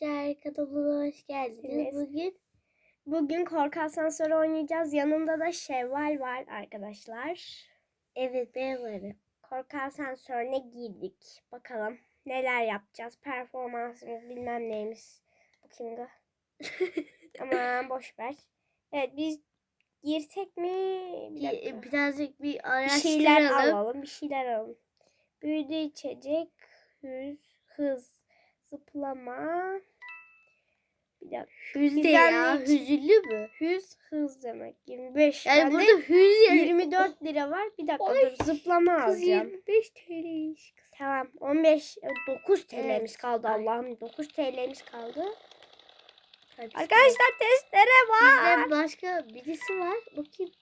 arkadaşlar kanalıma hoş geldiniz. Evet. Bugün Bugün korku asansörü oynayacağız. Yanımda da Şevval var arkadaşlar. evet ben varım. Korku asansörüne girdik. Bakalım neler yapacağız. Performansımız bilmem neyimiz. Bu kimdi? Aman boş ver. Evet biz girsek mi? Bir, dakika. Bir, birazcık bir bir şeyler araştıralım. alalım. Bir şeyler alalım. Büyüdü içecek. Hız, hız zıplama. Bir dakika. Hüz de ya. Hüzünlü mü? Hız hız demek. 25. Yani burada hüz yani. 24 lira var. Bir dakika Ay, dur zıplama Kız alacağım. 25 TL. Tamam 15 9 TL'miz Evet. kaldı. Allah'ım 9 TL'miz kaldı. Hadi Arkadaşlar testere var. Bizden başka birisi var. Bakayım.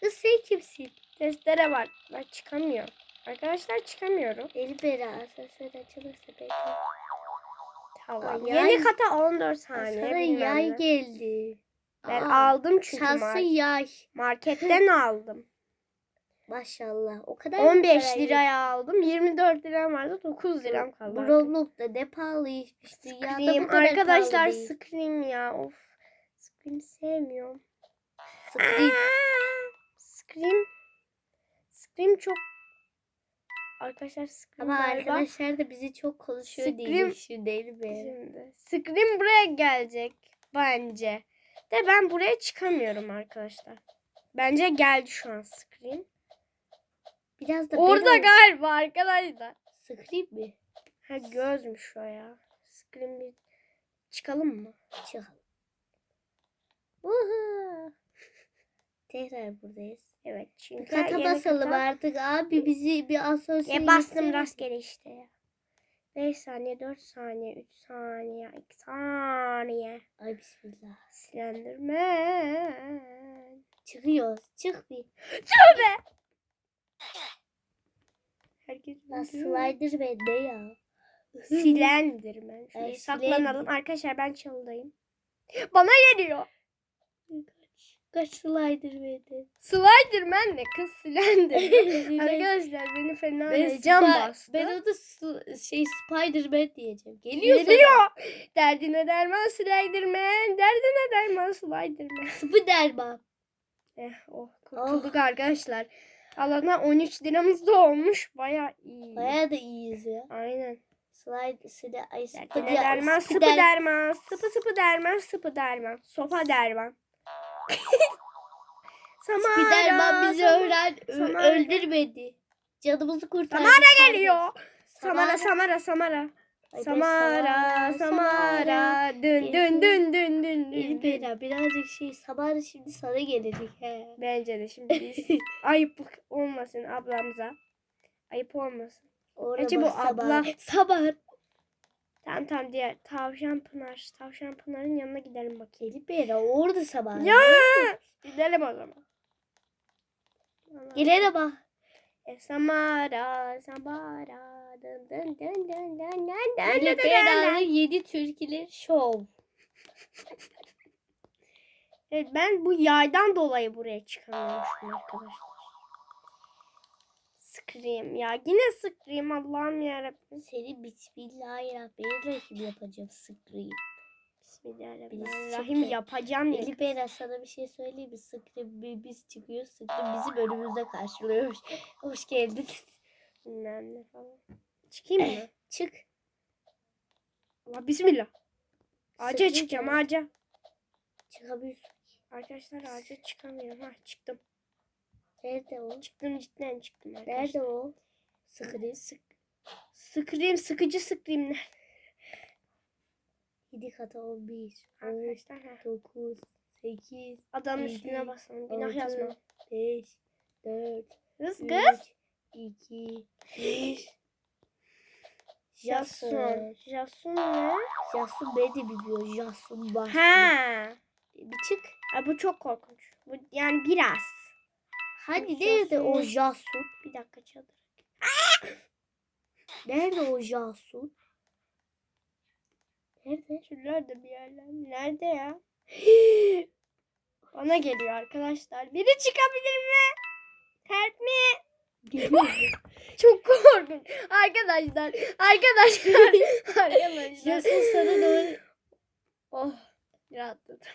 Kız sen kimsin? Testere var. Ben çıkamıyorum. Arkadaşlar çıkamıyorum. Eli bera asansör açılırsa belki. Tamam. Ay, Yeni kata 14 saniye. Sana bilmem yay ne. geldi. Ben Aa, aldım çünkü mar- yay. marketten aldım. Maşallah. O kadar mı 15 parayı- liraya aldım. 24 liram vardı. 9 liram kaldı. Bu Roblox'ta ne pahalıymış. Dünyada Scream. Arkadaşlar pahalı. Scream ya. Of. Scream sevmiyorum. Scream. Scream. Scream çok Arkadaşlar Scream Ama galiba arkadaşlar da bizi çok konuşuyor Scream- diye düşünelim be. şimdi. Scream buraya gelecek bence. De ben buraya çıkamıyorum arkadaşlar. Bence geldi şu an Scream. Biraz da Orada ben galiba arkadaşlar. Scream mi? Ha gözmüş o ya. Scream bir çıkalım mı? Çıkalım. Tekrar buradayız. Evet çünkü Kata yeni basalım kata- artık abi bizi bir asansöre Ya bastım gitsene. rastgele işte ya. 5 saniye, 4 saniye, 3 saniye, 2 saniye. Ay bismillah. Silendirmen. Çıkıyoruz. Çık bir. Tövbe. Herkes Ya. Slider ne ya? Silendirmen. Şuraya Ay, saklanalım. Arkadaşlar ben çalıdayım. Bana geliyor. Kaç. Slider beni. Sliderman ne kız Silendirmen. Arkadaşlar beni fena heyecan Spi- bastı. Ben onu su- şey Spider-Man diyeceğim. Geliyor, Geliyor. Derdine derman Sliderman. Derdine derman Sliderman. Spider-Man. Eh oh kurtulduk arkadaşlar. Allah'tan 13 liramız da olmuş. Baya iyi. Baya da iyiyiz ya. Aynen. Slide, slide, ay, Derdine Spider- derman, sıpı derman, sıpı sıpı derman, sıpı derman, sopa derman. Samara, Spiderman bizi öğren, Samara. öldürmedi. Canımızı kurtardı. Samara geliyor. Samara, Samara, Samara. Samara, Samara. Dün dün dün dün dün dün. birazcık şey Samara şimdi sana gelecek he. Bence de şimdi biz ayıp olmasın ablamıza. Ayıp olmasın. Orada Samara. abla. Samara. Tamam tamam diğer Tavşan Pınar. Tavşan Pınar'ın yanına gidelim bakayım. Eli Bera orada Samara. Ya gidelim o zaman. Gelene bak. E, Samara, Samara. Dın dın dın dın dın dın dın Eli dın dın Bera'nın dın. yedi türküleri şov. Evet, ben bu yaydan dolayı buraya çıkamıyormuşum arkadaşlar. Scream ya yine Scream Allah'ım yarabbim. Seni bismillahirrahmanirrahim yapacağım Scream. Bismillahirrahmanirrahim yapacağım ya. Eli Bera sana bir şey söyleyeyim mi? Scream bi- biz çıkıyor. Scream bizim önümüzde karşılıyormuş. Hoş geldin. Bilmem ne falan. Çıkayım mı? Çık. Allah bismillah. Ağaca çıkacağım ağaca. Çıkamıyorsun. Arkadaşlar ağaca çıkamıyorum. Ha çıktım. Nerede o? Çıktım cidden çıktım arkadaşlar. Nerede o? Scream. Sık, Scream sıkıcı Scream nerede? 7 kata 11. Arkadaşlar ha. 9. 8. Adamın üstüne basalım. Günah yazma. 5. 4. Kız 3. kız. 2. 1. Jason. Jason. Ne? Jason beni de biliyor. Jason var. Ha. Bir çık. Ay, bu çok korkunç. Bu yani biraz. Hani nerede o. Jason? Bir dakika çadır. Nerede o Jason? Nerede? Şuralarda bir yerler. Nerede ya? Bana geliyor arkadaşlar. Biri çıkabilir mi? Help me. Çok korkunç. Arkadaşlar. Arkadaşlar. arkadaşlar. Jason sana doğru rahatladım.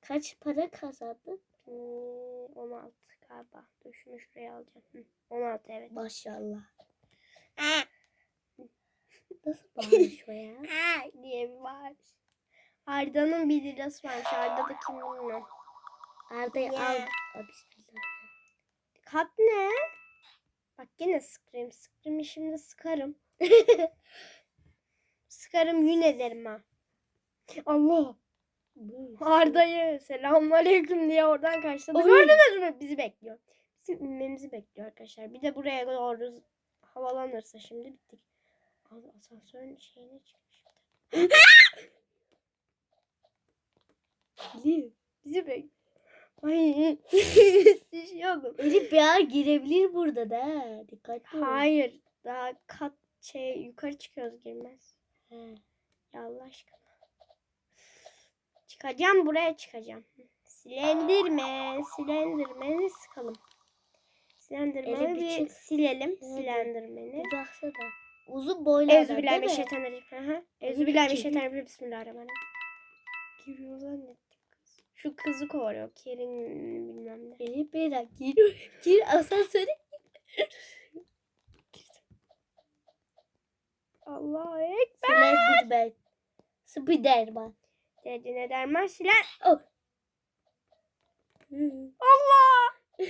Kaç para kazandın? Hmm, 16 galiba. Dur şunu şuraya alacağım. Hı, 16 evet. Maşallah. Nasıl bağırış o ya? diye bir var. Arda'nın 1 lirası varmış. Arda da kim bilmiyorum. Arda'yı Ya. al. Aa, bismillah. Kat ne? Bak yine sıkayım. Sıkayım şimdi sıkarım. sıkarım yün ederim ha. Allah. Arda'yı selamünaleyküm diye oradan karşıladı. Oy. Gördünüz mü? Bizi bekliyor. Bizim inmemizi bekliyor arkadaşlar. Bir de buraya doğru havalanırsa şimdi bittik. Abi asansörün şeyine çıkmış. Elif. Bizi bekliyor. Ay düşüyordum. Elif ya girebilir burada da. Dikkatli ol. Hayır. Daha kat şey yukarı çıkıyoruz girmez. He. Ya Allah aşkına. Çıkacağım buraya çıkacağım. Silendirme. Silendirmeni sıkalım. Silendirmeni bir bir silelim. Silendirmeni. Baksana. Uzun boylu adam değil mi? Öbür Euzubillahimineşşeytanirracim. Bismillahirrahmanirrahim. Giriyor zannettim kız. Şu kızı kovalıyor. Kerin bilmem ne. Elif Beyler gir. Gir asansöre. Allah ekber. Slenderman. Spiderman. Dedi derman silen. Oh. Allah.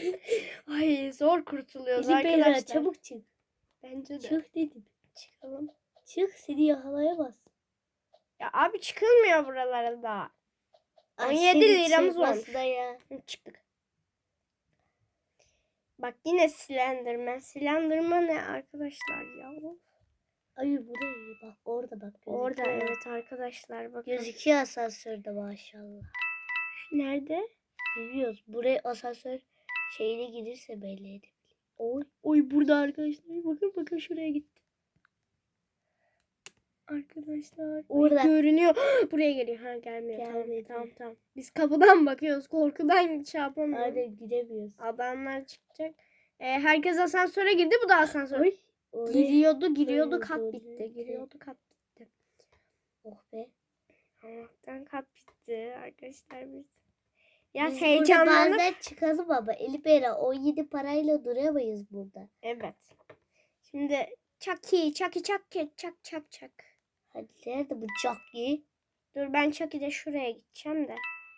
Ay zor kurtuluyoruz Beyler arkadaşlar. çabuk çık. Bence de. Çık dedim. Çıkalım. Çık seni yakalayamaz. Ya abi çıkılmıyor buralara da. Ay, 17 seni liramız çıkmasına ya. Çıktık. Bak yine Slenderman. Slenderman ne arkadaşlar ya? Ay buraya bak orada bak. Orada gözüküyor. evet arkadaşlar bakın. Gözüküyor asansörde maşallah. Nerede? Biliyoruz. Buraya asansör şeyine girirse belli edebilir. Oy. Oy burada arkadaşlar. Bakın bakın şuraya gitti. Arkadaşlar. Orada. görünüyor. Buraya geliyor. Ha gelmiyor. Tamam Gelmedi. tamam tamam. Biz kapıdan bakıyoruz. Korkudan şey yapamıyoruz. Hadi gidemiyoruz. Adamlar çıkacak. Ee, herkes asansöre girdi. Bu da asansör. Oy. Giriyordu giriyordu kat bitti. Giriyordu kat bitti. Oh be. Allah'tan kat bitti arkadaşlar biz. Ya Biz burada heyecanlanıp. bazen çıkalım ama Elif Beyler 17 parayla duramayız burada. Evet. Şimdi Chucky, Chucky, Chucky, çak çak çak. Hadi nerede bu Chucky? Dur ben Chucky'de şuraya gideceğim de.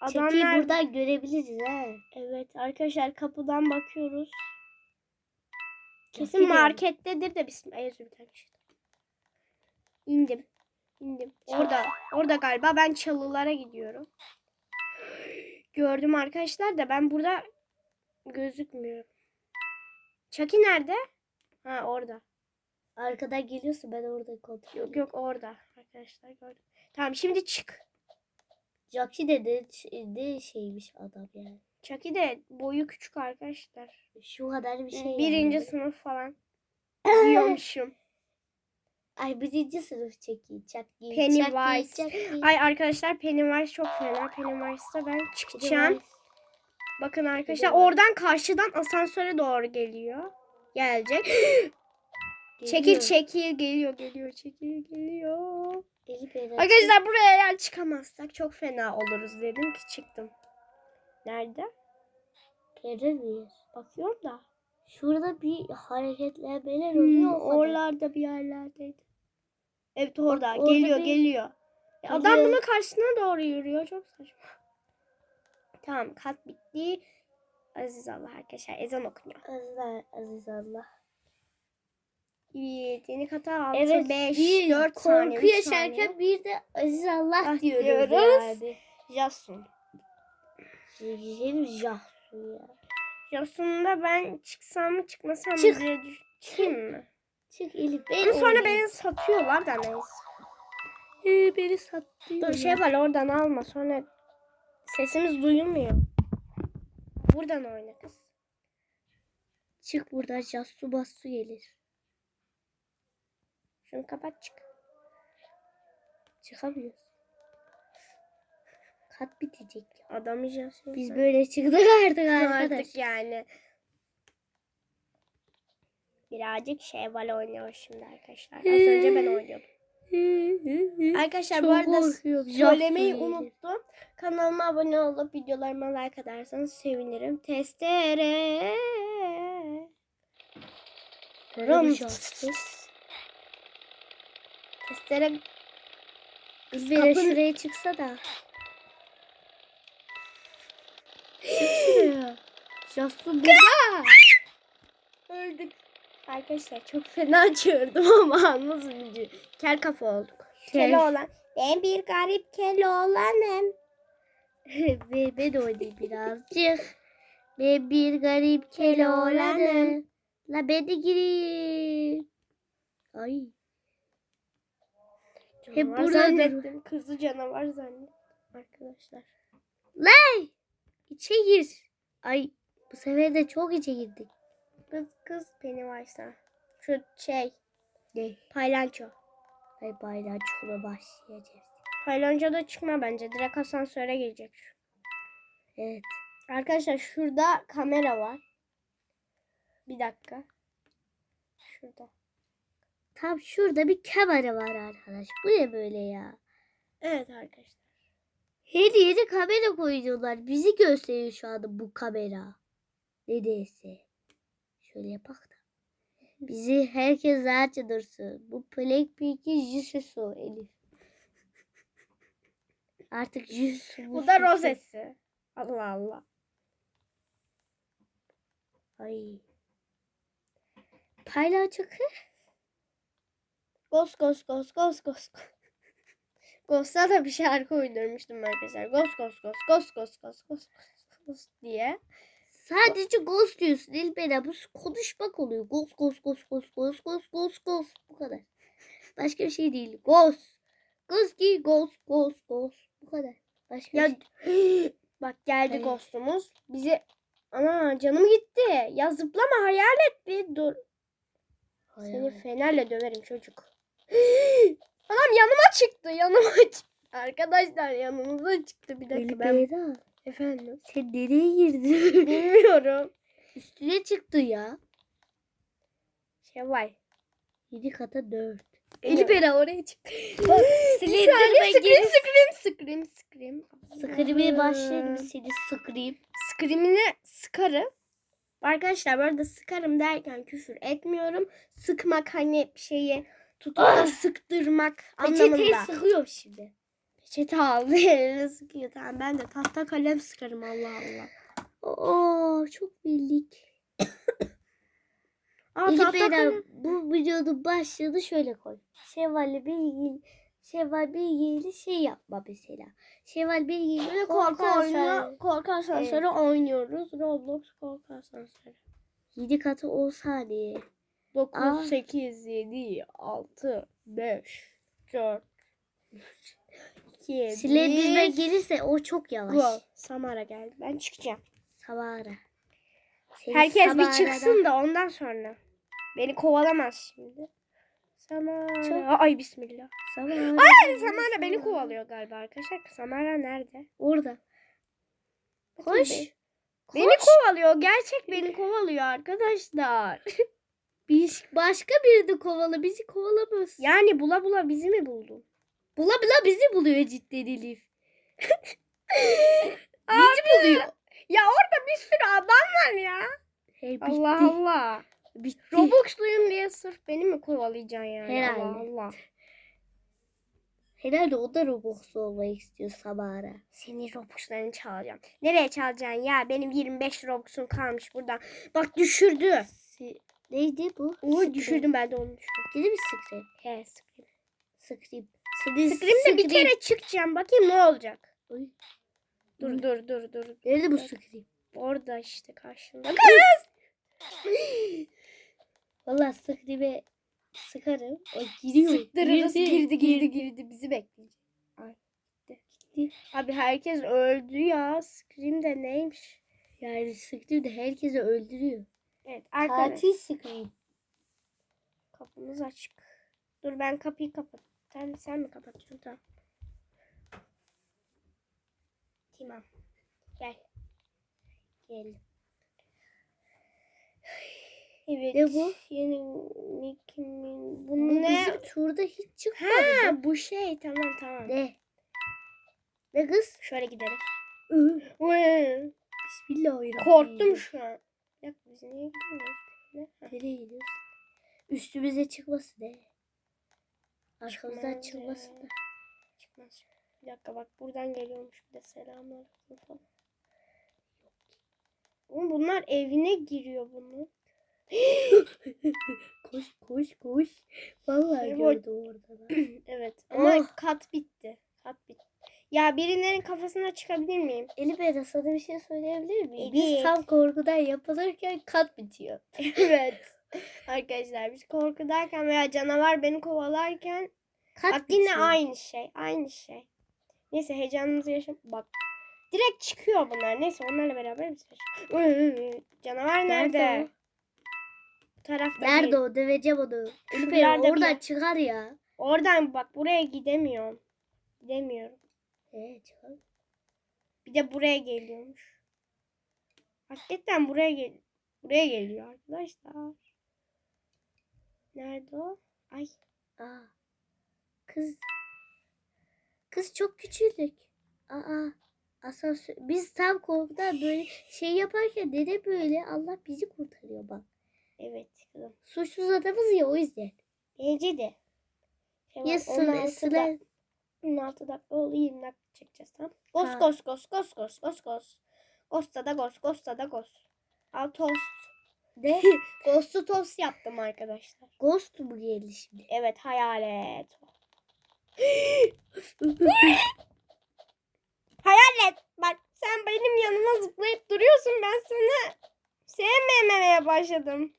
Chucky'yi Adamlar buradan görebiliriz ha. Evet arkadaşlar kapıdan bakıyoruz. Kesin de- markettedir de bismillahirrahmanirrahim. İndim. İndim. Orada. Orada galiba ben çalılara gidiyorum. Gördüm arkadaşlar da ben burada gözükmüyorum. Chucky nerede? Ha orada. Arkadan geliyorsa ben orada kontrol Yok yok orada. Arkadaşlar gördüm. Tamam şimdi çık. Chucky de ne, ne şeymiş adam yani. Chucky de boyu küçük arkadaşlar. Şu kadar bir şey Birinci yani. sınıf falan. Diyormuşum. Ay birinci sınıf Chucky. Chucky. Pennywise. Chucky, Chucky. Ay arkadaşlar Pennywise çok fena. Pennywise ben çıkacağım. Pennywise. Bakın arkadaşlar Pennywise. oradan karşıdan asansöre doğru geliyor. Gelecek. Çekil Geliyor. çekil geliyor geliyor çekil geliyor. Arkadaşlar buraya eğer çıkamazsak çok fena oluruz dedim ki çıktım. Nerede? Miyiz? Bakıyorum da. Şurada bir hareketlenmeler Hmm, oluyor. kadar. oralarda bir yerlerdeydi. Evet orada orada geliyor bir- geliyor. Ya Adam bunun karşısına doğru yürüyor çok saçma. Tamam kat bitti. Aziz Allah arkadaşlar ezan okunuyor. Aziz, Aziz Allah. Evet yeni kata 6, Evet 5, bir 4 korku saniye. yaşarken saniye. bir de Aziz Allah Ah diyoruz, diyoruz. yani. Jason. Güzelim Jahsu ya. Jason'da ben çıksam mı çıkmasam mı Çık. diye düşüneyim mi? Çık Elif ben Ama sonra beni satıyorlar da neyse. Ee, beni sattı. Dur şey var oradan alma sonra sesimiz duyulmuyor. Buradan oyna kız. Çık buradan Jahsu Bassu gelir. Şunu kapat çık. Çıkamıyoruz. Kat bitecek. Jason. Biz böyle çıktık artık arkadaş. Artık yani. Birazcık şevval oynuyor şimdi arkadaşlar. Az önce ben oynuyordum. Arkadaşlar Çok bu arada söylemeyi unuttum. Kanalıma abone olup videolarıma like atarsanız sevinirim. Testere. Rom. Testere. Kız bir şuraya çıksa da. Jasu burada. Öldük. Arkadaşlar çok fena çığırdım ama nasıl video? Kel kafa olduk. Kel. Keloğlan. Ben bir garip Keloğlan'ım. ve ben de oynayayım birazcık. Ben bir garip keloğlanım. La ben de gireyim. Ay. Hep burada zannettim. Kızı canavar zannettim. Arkadaşlar. Lay. İçe gir. Ay bu sefer de çok içe girdik. Kız kız beni varsa. Şu şey. Ne? Paylanço. Ay çukura başlayacağız. Paylanço da çıkma bence. Direkt asansöre gelecek. Evet. Arkadaşlar şurada kamera var. Bir dakika. Şurada. Tam şurada bir kamera var arkadaş. Bu ne böyle ya? Evet arkadaşlar. Her yere kamera koyuyorlar. Bizi gösteriyor şu anda bu kamera. Neredeyse. Şöyle yapak da. Bizi herkes rahatça dursun. Bu Blackpink'in Jisoo Elif. Artık Jisoo. Bu da rozesi. Allah Allah. Ay. Paylaşık. Ghost ghost ghost ghost ghost. Ghost'a da bir şarkı uydurmuştum arkadaşlar. Ghost ghost ghost ghost ghost ghost ghost ghost diye. Sadece ghost diyorsun Elbera. Bu konuşmak oluyor. Ghost ghost ghost ghost ghost ghost ghost ghost. Bu kadar. Başka bir şey değil. Ghost. Ghost değil. Ghost ghost ghost. Bu kadar. Başka Ya bir şey. bak geldi Hayır. Ghost'umuz. Bizi ana canım gitti. Ya zıplama hayalet bir dur. Seni Hayır. fenerle döverim çocuk. Anam yanıma çıktı yanıma çıktı. Arkadaşlar yanımıza çıktı bir dakika ben. Elbera. Efendim. Sen nereye girdin? Bilmiyorum. Üstüne çıktı ya. Şevval. 7 kata 4. Evet. Elbera oraya çıktı. Bak, Slenderman geri scream, scream, scream. Scream'e başlayalım seni Scream. Scream'ine sıkarım. Arkadaşlar bu arada sıkarım derken küfür etmiyorum. Sıkmak hani bir şeyi tutup da sıktırmak Peçeteyi anlamında. sıkıyorum şimdi. Peçete aldı eline sıkıyor. Tamam ben de tahta kalem sıkarım Allah Allah. Oo çok bildik. Aa tahta kalem. bu videonun başlığını şöyle koy. Şevval'le bir ilgili Şevval bir ilgili şey yapma mesela. Şevval bir ilgili Böyle korku oyunu, korku asansörü Evet. oynuyoruz. Roblox korku asansörü. 7 katı 10 saniye. 9, Aa. 8, 7, 6, 5, 4, 2, Slenderman 1. gelirse o çok yavaş. Go. Samara geldi. Ben çıkacağım. Samara. Seni Herkes bir Samara'dan- çıksın da ondan sonra. Beni kovalamaz şimdi. Samara. Çok- Ay bismillah. Samara. Ay Samara beni kovalıyor galiba arkadaşlar. Samara nerede? Orada. Koş. Koş. Beni kovalıyor. Gerçek beni kovalıyor arkadaşlar. Biz başka birini kovala. Bizi kovalamaz. Yani bula bula bizi mi buldun? Bula bula bizi buluyor cidden Elif. bizi buluyor. Ya orada bir sürü adam var ya. Hey, bitti. Allah Allah. Bitti. Robux'luyum diye sırf beni mi kovalayacaksın yani? Herhalde. Allah Allah. Herhalde o da Roblox olmak istiyor Samara. Seni Robux'larını çalacağım. Nereye çalacaksın ya? Benim 25 Robux'um kalmış buradan. Bak düşürdü. Si- Neydi bu? Uy Scream. düşürdüm ben de onu düşürdüm. Yine mi Scream? He Scream. Scream. Scream'de bir Scream. kere çıkacağım. Bakayım ne olacak. Oy. Dur dur dur dur. Nerede bu. Scream? Orada işte karşında. Valla Scream'e sıkarım. O giriyor. Sıktırırız. Girdi, Girdi girdi girdi. Bizi bekleyecek. Ay gitti. Gitti. Abi herkes öldü ya. Scream de neymiş? Yani Scream de herkesi öldürüyor. Evet arkadaşlar. Katil Scream. Kapımız açık. Dur ben kapıyı kapat. Sen, sen mi kapatıyorsun? Tamam. Tamam. Gel. Gel. Evet. Ne bu? Yeni Mickey Min- Bu Bu ne? bizim turda hiç çıkmadı. Ha bu şey tamam tamam. Ne? Ne kız? Şöyle gidelim. Bismillahirrahmanirrahim. Korktum şu an. Dakika biz niye gidiyoruz? Nereye gidiyoruz? Üstümüze çıkmasın ne? Arkamızdan çıkmasın da. Çıkmaz. Bir dakika bak buradan geliyormuş bir de selamlar falan. Oğlum bunlar evine giriyor bunun. Koş koş koş. Vallahi Şey, gördü orada da. evet ama Oh. kat bitti. Kat bitti. Ya birilerinin kafasına çıkabilir miyim? Eli ben sana bir şey söyleyebilir miyim? Biz tam korkudan yapılırken kat bitiyor. evet. Arkadaşlar biz korkudarken veya canavar beni kovalarken Kat bak yine bitiyor. aynı şey. Aynı şey. Neyse heyecanımızı yaşam. Bak. Direkt çıkıyor bunlar. Neyse onlarla beraber biz. Canavar nerede? Nerede? Bu tarafta Nerede değil. o? Döveceğim onu. Eli ben Şuralarda bir oradan yer. çıkar ya. Oradan bak buraya gidemiyorum. Gidemiyorum. Çıkar. Bir de buraya geliyormuş. Hakikaten buraya gel buraya geliyor arkadaşlar. Nerede o? Ay. Aa. Kız. Kız çok küçüldük. Aa. Asansör. Biz tam korkudan böyle şey yaparken dede böyle Allah bizi kurtarıyor bak. Evet kızım. Suçsuz adamız ya o yüzden. Bence de. Şey var, Ya 16 sıla, da- sıla, 16 dakika oldu 20 dakika çekeceğiz tamam. Gos gos gos gos gos gos gos. Gosta da gos gosta da gos. Al tost. ne? Ghost'u tost yaptım arkadaşlar. Ghost mu geldi şimdi? Evet hayalet. Hayalet bak sen benim yanıma zıplayıp duruyorsun ben sana sevmemeye başladım.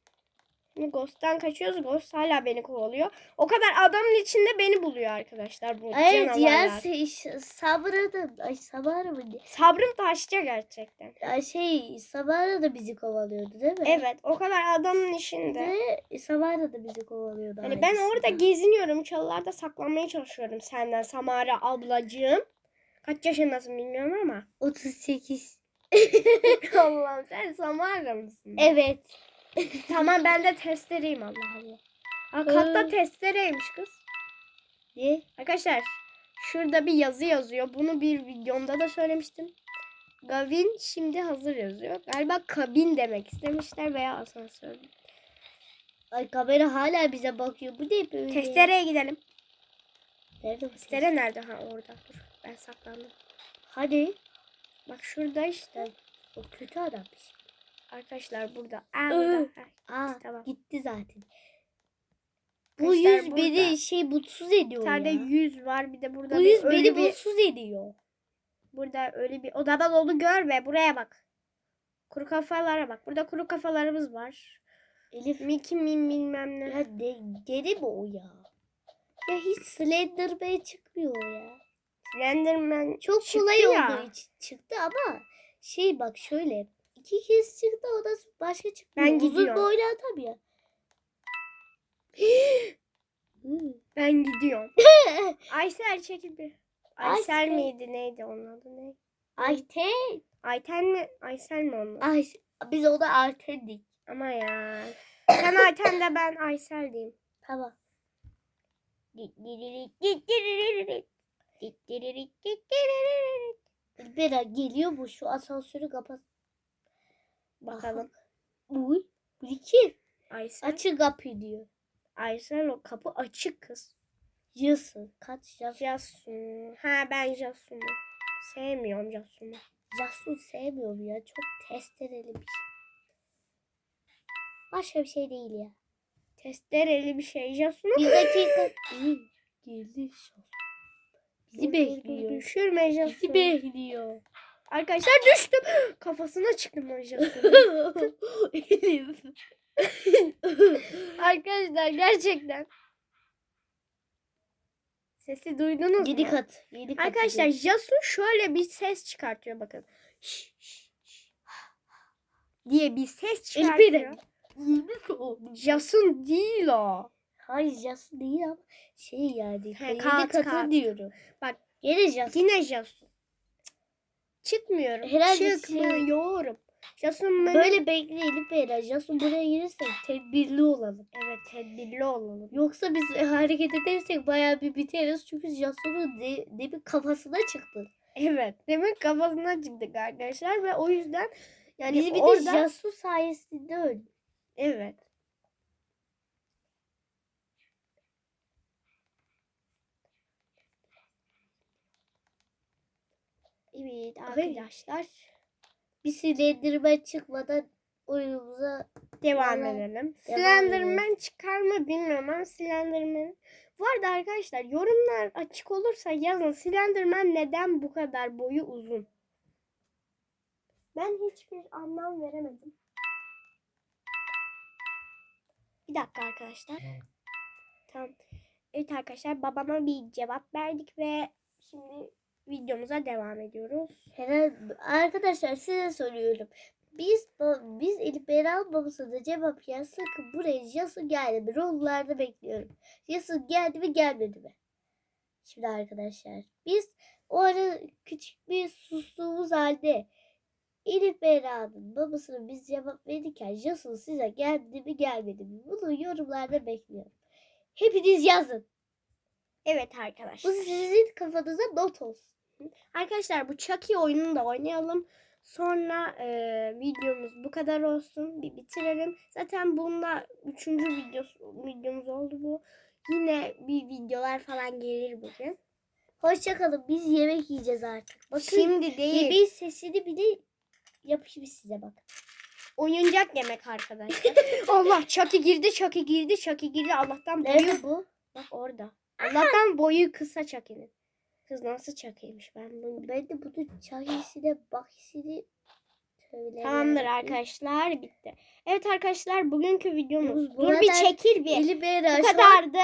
Ghost'tan kaçıyoruz. Ghost hala beni kovalıyor. O kadar adamın içinde beni buluyor arkadaşlar bu Evet ya şey, Sabır'a da ay ne? Sabrım taşacak gerçekten. Ya şey Sabır'a da bizi kovalıyordu değil mi? Evet o kadar adamın içinde. Ve da bizi kovalıyordu. Hani ben orada geziniyorum. Çalılarda saklanmaya çalışıyorum senden Samara ablacığım. Kaç yaşındasın bilmiyorum ama. 38. Allah'ım sen Samara mısın? Evet. Tamam ben de testereyim Allah Allah. Aa, katta testereymiş kız. Ne? Arkadaşlar şurada bir yazı yazıyor. Bunu bir videomda da söylemiştim. Gavin şimdi hazır yazıyor. Galiba kabin demek istemişler veya asansör. Ay kamera hala bize bakıyor. Bu ne böyle? Testereye gidelim. Nerede bu Testere nerede? Ha orada. Dur. Ben saklandım. Hadi. Bak şurada işte. O kötü adammış. Arkadaşlar burada. Aa, burada. Ha, Aa tamam. gitti zaten. Bu Arkadaşlar yüz beni burada. şey mutsuz ediyor Bir tane ya. yüz var. Bir de burada Bu bir, yüz beni bir, mutsuz ediyor. burada öyle bir odada dolu görme. Buraya bak. Kuru kafalara bak. Burada kuru kafalarımız var. Elif Mickey Min bilmem ne. ya ne, gene mi o ya? Ya hiç Slenderman çıkmıyor ya. Slenderman Çok kolay ya. olduğu için çıktı ama şey bak şöyle iki kez çıktı o da başka çıkmıyor. Ben Uzun gidiyorum. boylu adam ya. Ben gidiyorum. Aysel çekil bir. Aysel Aysel. miydi neydi onun adı ne? Ayten. Ayten mi? Aysel mi onun? Ay, biz ona Ayten dik. Ama ya. Sen Ayten de ben Aysel diyeyim. Tamam. Bera geliyor bu şu asansörü kapat. Bakalım. Uy. Bu iki. Aysel. Açın kapıyı diyor. Aysel o kapı açık kız. Yasın. Kaç Jasun. Jasun. Ha ben Jasun'u. Sevmiyorum Jasun'u. Jasun sevmiyorum ya. Çok testereli bir şey. Başka bir şey değil ya. Testereli bir şey Jasun'u. Bir dakika. Geldi Jasun. Bizi bekliyor. Düşürme Bizi Jasun'u. bekliyor. Arkadaşlar düştüm. Kafasına çıktım. Elif. Arkadaşlar gerçekten. Sesi duydunuz Yedi mu? kat. Yedi kat. Arkadaşlar Jasun şöyle bir ses çıkartıyor bakın. Şş, şş, şş. diye bir ses çıkartıyor. Jasun değil o. Hayır Jasun değil ama şey yani. He, yedi kat, katı kat. diyorum. Bak Yine Jasun. yine Jasun. Çıkmıyorum. Herhalde şey- Çıkmıyorum. Jason benim- Böyle bekleyelim Beyler. Jason buraya gelirse tedbirli olalım. Evet tedbirli olalım. Yoksa biz hareket edersek bayağı bir biteriz. Çünkü Jason'un de, demin kafasına çıktı. Evet. Demin kafasına çıktık arkadaşlar ve o yüzden yani Biz bir de orada Jason sayesinde öldük. evet. Evet arkadaşlar Bir silindirme çıkmadan oyunumuza devam edelim. Slenderman çıkar mı bilmiyorum ama Slenderman bu arada arkadaşlar yorumlar açık olursa yazın Slenderman neden bu kadar boyu uzun? Ben hiçbir anlam veremedim. Bir dakika arkadaşlar. Tamam. Evet arkadaşlar babama bir cevap verdik ve şimdi videomuza devam ediyoruz. Herhalde arkadaşlar size soruyorum. Biz biz Elif Beral babasına cevap yazsak buraya Jason geldi mi? Rollarda bekliyorum. Jason geldi mi gelmedi mi? Şimdi arkadaşlar biz o ara küçük bir sustuğumuz halde Elif Beral'ın babasına biz cevap verirken Jason size geldi mi gelmedi mi? Bunu yorumlarda bekliyorum. Hepiniz yazın. Evet Bu arkadaşlar. sizin kafanıza not olsun. Arkadaşlar bu Chucky oyununu da oynayalım. Sonra e, videomuz bu kadar olsun. Bir bitirelim. Zaten bunda üçüncü videosu, videomuz oldu bu. Yine bir videolar falan gelir bugün. Hoşçakalın. Biz yemek yiyeceğiz artık. Bakın Şimdi değil. yemeğin sesini bile yapışmış size bak. Oyuncak yemek arkadaşlar. Allah Chucky girdi, Chucky girdi, Chucky girdi. Allah'tan boyu bu? bak orada. Allah'tan boyu kısa Chucky'nin. Kız nasıl Chucky'ymiş ben bunu Ben de bunun çayısını bakisini söyle. Tamamdır arkadaşlar bitti. Evet arkadaşlar bugünkü videomuz. Bu Dur bir çekil bir. Eli Beyra Bu kadardı.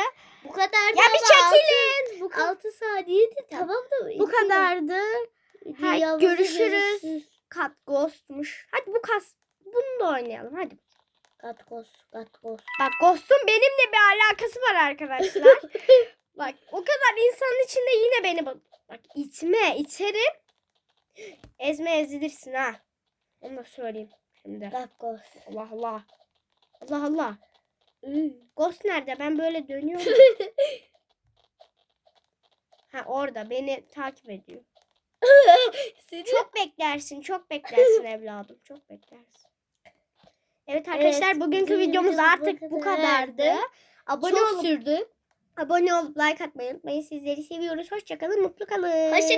Bu kadar Ya bir çekilin. Bu, ka- 6 saniyede tamam da. bu kadardı. Hay, Yalnız görüşürüz. Kat Ghost'muş. Hadi bu kas. Bunu da oynayalım hadi. Katkos, katkos. Bak Ghost'un benimle bir alakası var arkadaşlar. bak o kadar insanın içinde yine beni bak, bak itme iterim. Ezme ezilirsin ha. Onu da söyleyeyim şimdi. Katkos. Allah Allah. Allah Allah. Ghost nerede? Ben böyle dönüyorum. ha orada beni takip ediyor. Seni Çok beklersin, çok beklersin evladım. Çok beklersin. Evet arkadaşlar Evet, bugünkü bugün videomuz artık bu kadardı. kadardı. Abone çok olup sürdü. Abone olup like atmayı unutmayın. Sizleri seviyoruz. Hoşçakalın, mutlu kalın. Hoşça